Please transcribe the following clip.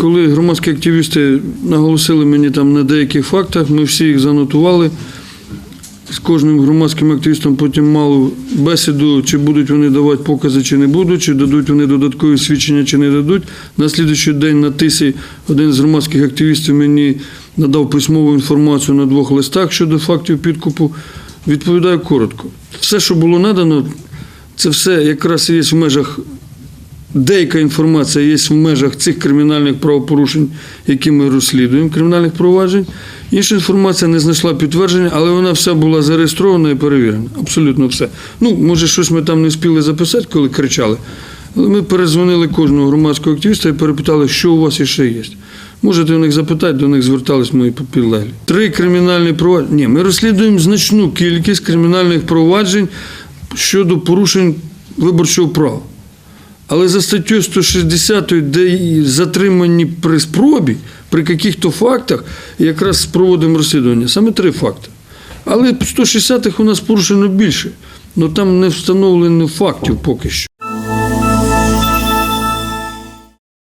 Коли громадські активісти наголосили мені там на деяких фактах, ми всі їх занотували. З кожним громадським активістом потім мали бесіду, чи будуть вони давати покази, чи не будуть, чи дадуть вони додаткові свідчення, чи не дадуть. На слідуючий день на тисі один з громадських активістів мені надав письмову інформацію на двох листах щодо фактів підкупу. Відповідаю коротко. Все, що було надано, це все якраз є в межах Деяка інформація є в межах цих кримінальних правопорушень, які ми розслідуємо, кримінальних проваджень. Інша інформація не знайшла підтвердження, але вона вся була зареєстрована і перевірена. Абсолютно все. Ну, може, щось ми там не встигли записати, коли кричали. Але ми перезвонили кожного громадського активіста і перепитали, що у вас іще є. Можете у них запитати, до них звертались мої підлеглі. Три кримінальні провадження. Ні, ми розслідуємо значну кількість кримінальних проваджень щодо порушень виборчого права. Але за статтю 160, де затримані при спробі, при яких-то фактах, якраз проводимо розслідування. Саме три факти. Але 160-х у нас порушено більше. але там не встановлено фактів поки що.